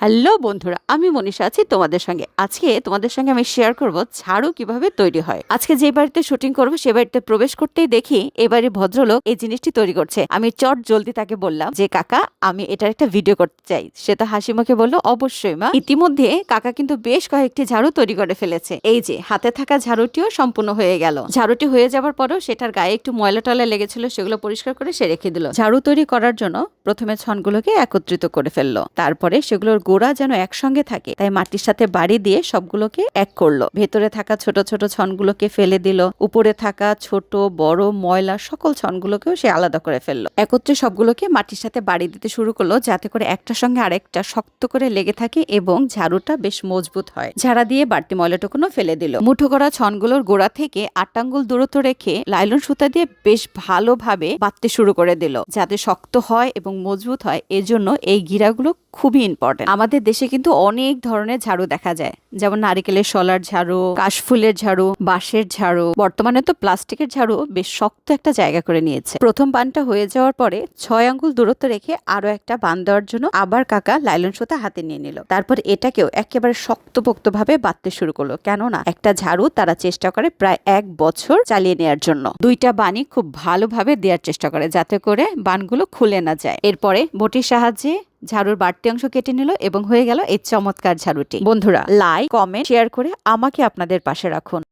Hello বন্ধুরা, আমি মনীষা আছি তোমাদের সঙ্গে। আজকে তোমাদের সঙ্গে আমি শেয়ার করব ঝাড়ু কীভাবে তৈরি হয়। আজকে যে বাড়িতে শুটিং করব, সে বাড়িতে প্রবেশ করতেই দেখি এবারে ভদ্রলোক এই জিনিসটি তৈরি করছে। আমি চট জলদি তাকে বললাম যে, কাকা, আমি এটার একটা ভিডিও করতে চাই। সে তো হাসি মুখে বলল, অবশ্যই মা। ইতিমধ্যে কাকা কিন্তু বেশ কয়েকটি ঝাড়ু তৈরি করে ফেলেছে। এই যে, হাতে থাকা ঝাড়ুটিও সম্পূর্ণ হয়ে গেল। ঝাড়ুটি হয়ে যাওয়ার পরও সেটার গায়ে একটু ময়লা টয়লা লেগেছিল, সেগুলো পরিষ্কার করে সে রেখে দিল। ঝাড়ু তৈরি করার জন্য প্রথমে ছনগুলোকে একত্রিত করে ফেলল। তারপরে সেগুলোর গোড়া যেন একসঙ্গে থাকে। তাই মাটির সাথে বাড়ি দিয়ে সবগুলোকে এক করল। ভেতরে থাকা ছোট ছোট ছনগুলোকে ফেলে দিল। উপরে থাকা ছোট, বড়, ময়লা সকল ছনগুলোকেও সে আলাদা করে ফেলল। একত্রে সবগুলোকে মাটির সাথে বাড়ি দিতে শুরু করল যাতে করে একটার সঙ্গে আরেকটা শক্ত করে লেগে থাকে এবং ঝাড়ুটা বেশ মজবুত হয়। ঝাড়া দিয়ে বাড়তি ময়লাটুকুনো ফেলে দিল। মুঠো করা ছনগুলোর গোড়া থেকে আট আঙ্গুল দূরত্ব রেখে লাইলন সুতা দিয়ে বেশ ভালোভাবে বাঁধতে শুরু করে দিল। যাতে শক্ত হয় এবং মজবুত হয়, এজন্য এই গিরাগুলো খুবই ইম্পর্টেন্ট আমাদের দেশে কিন্তু অনেক ধরনের ঝাড়ু দেখা যায়। যেমন নারিকেলের শলার ঝাড়ু, কাশফুলের ঝাড়ু, বাঁশের ঝাড়ু। বর্তমানে তো প্লাস্টিকের ঝাড়ু বেশ শক্ত একটা জায়গা করে নিয়েছে। প্রথম বানটা হয়ে যাওয়ার পরে ছয় আঙ্গুল দূরত্ব রেখে আরও একটা বান দেওয়ার জন্য আবার কাকা লাইলন সুতা হাতে নিয়ে নিল। তারপর এটাকেও একেবারে শক্তপোক্ত ভাবে বাঁধতে শুরু করল। কেননা একটা ঝাড়ু তারা চেষ্টা করে প্রায় এক বছর চালিয়ে নেওয়ার জন্য। দুইটা বানি খুব ভালোভাবে দেওয়ার চেষ্টা করে যাতে করে বানগুলো খুলে না যায়। এরপরে বটির সাহায্যে ঝাড়ুর বাড়তি অংশ কেটে নিল এবং হয়ে গেল এই চমৎকার ঝাড়ুটি। বন্ধুরা লাইক কমেন্ট শেয়ার করে আমাকে আপনাদের পাশে রাখুন।